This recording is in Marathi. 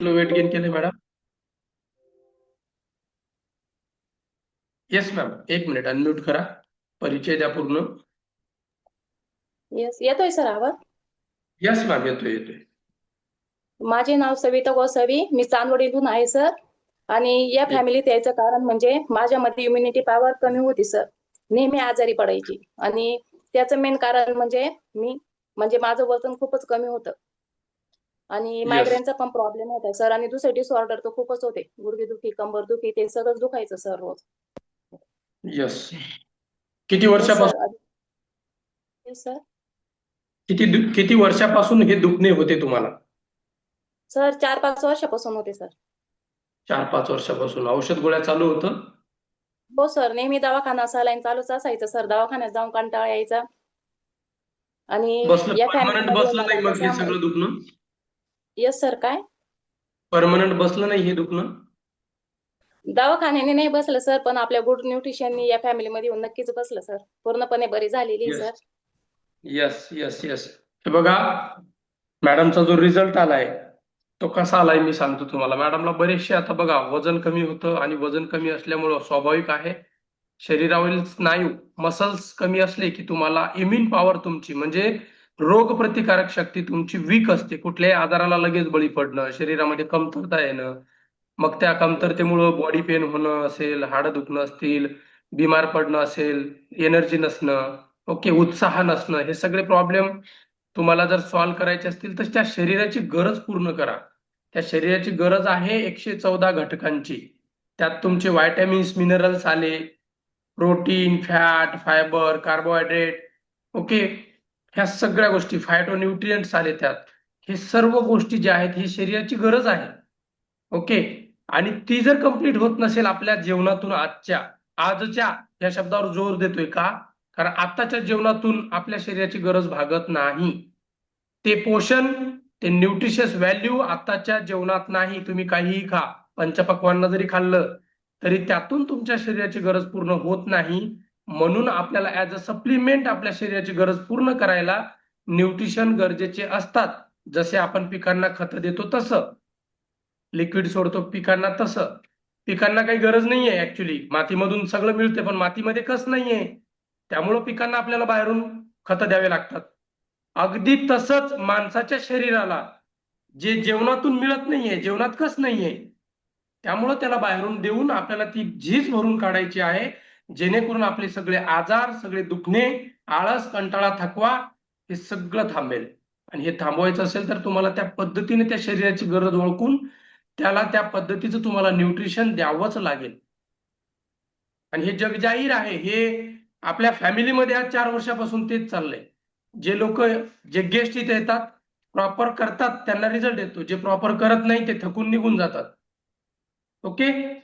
वेट गेन केले मॅडम येस मॅम एक मिनिट अनम्यूट करा. परिचय द्या पूर्ण. येस येतोय सर आवाज? येस मॅम येतोय येतोय. माझे नाव सविता गोसावी. मी चांदवडीतून आहे सर. आणि या. फॅमिलीत यायचं कारण म्हणजे माझ्यामध्ये इम्युनिटी पॉवर कमी होती सर. नेहमी आजारी पडायची. आणि त्याचं मेन कारण म्हणजे मी म्हणजे माझं वजन खूपच कमी होतं. आणि. मायग्रेनचा पण प्रॉब्लेम होता सर आणि दुसरे डिसऑर्डर तर खूपच होते. गुडघेदुखी कंबरदुखी ते सगळंच दुखायचं सर रोज. येस किती वर्षापासून? येस सर किती किती वर्षापासून हे दुखणे होते तुम्हाला? सर चार पाच वर्षापासून होते सर चार पाच वर्षापासून. औषध गोळ्या चालू होतं? हो सर नेहमी दवाखाना सलाईन चालूच असायचं सर दवाखान्यात जाऊन कंटाळा यायचा. आणि बसलं या परमनंट येस सर काय? परमनंट बसलं नाही हे दुखणं? दवाखान्याने नाही बसलं सर पण आपल्या गुड न्यूट्रिशननी या फॅमिलीमध्ये येऊन नक्कीच बसलं सर पूर्णपणे बरी झालेली Yes. Sir yes yes yes हे बघा मॅडमचा जो रिझल्ट आलाय तो कसा आलाय मी सांगतो तुम्हाला. मॅडमला बरेचसे आता बघा वजन कमी होतं आणि वजन कमी असल्यामुळं स्वाभाविक आहे. शरीरावरील स्नायू मसल्स कमी असले की तुम्हाला इम्युन पॉवर तुमची. म्हणजे रोगप्रतिकारक शक्ती तुमची वीक असते. कुठल्याही आजाराला लगेच बळी पडणं शरीरामध्ये कमतरता येणं मग त्या कमतरतेमुळं बॉडी पेन होणं असेल हाडं दुखणं असतील बिमार पडणं असेल एनर्जी नसणं ओके उत्साह नसणं हे सगळे प्रॉब्लेम तुम्हाला जर सॉल्व्ह करायचे असतील तर त्या शरीराची गरज पूर्ण करा. त्या शरीराची गरज आहे एकशे चौदा घटकांची. त्यात तुमचे व्हायटॅमिन्स मिनरल्स आले. Protein fat fibre carbohydrate okay ह्या सगळ्या गोष्टी फायटोन्युट्रियंट्स आले त्यात. हे सर्व गोष्टी ज्या आहेत ही शरीराची गरज आहे. ओके आणि ती जर कंप्लीट होत नसेल आपल्या जेवणातून आजच्या आजच्या या शब्दावर जोर देतोय का? कारण आत्ताच्या जेवणातून आपल्या शरीराची गरज भागत नाही. ते पोषण ते न्यूट्रिशियस व्हॅल्यू आत्ताच्या जेवणात नाही तुम्ही काहीही खा. पंचपक्वांना जरी खाल्लं तरी त्यातून तुमच्या शरीराची गरज पूर्ण होत नाही. म्हणून आपल्याला ऍज अ सप्लिमेंट आपल्या शरीराची गरज पूर्ण करायला न्यूट्रिशन गरजेचे असतात. जसे आपण पिकांना खत देतो तसं. लिक्विड सोडतो पिकांना तसं. पिकांना काही गरज नाहीये ऍक्च्युली मातीमधून सगळं मिळते पण मातीमध्ये कस नाहीये? त्यामुळं पिकांना आपल्याला बाहेरून खतं द्यावे लागतात. अगदी तसंच माणसाच्या शरीराला जे जेवणातून मिळत नाहीये जेवणात कस नाहीये? त्यामुळं त्याला बाहेरून देऊन आपल्याला ती झीज भरून काढायची आहे. जेणेकरून आपले सगळे आजार सगळे दुखणे आळस कंटाळा थकवा हे सगळं थांबेल. आणि हे थांबवायचं असेल तर तुम्हाला त्या पद्धतीने त्या शरीराची गरज ओळखून त्याला त्या पद्धतीचं तुम्हाला न्यूट्रिशन द्यावंच लागेल. आणि हे जग जाहीर आहे हे आपल्या फॅमिलीमध्ये आज चार वर्षापासून तेच चाललंय. जे लोक जे गेस्ट इथे येतात प्रॉपर करतात त्यांना रिझल्ट येतो. जे प्रॉपर करत नाही ते थकून निघून जातात. ओके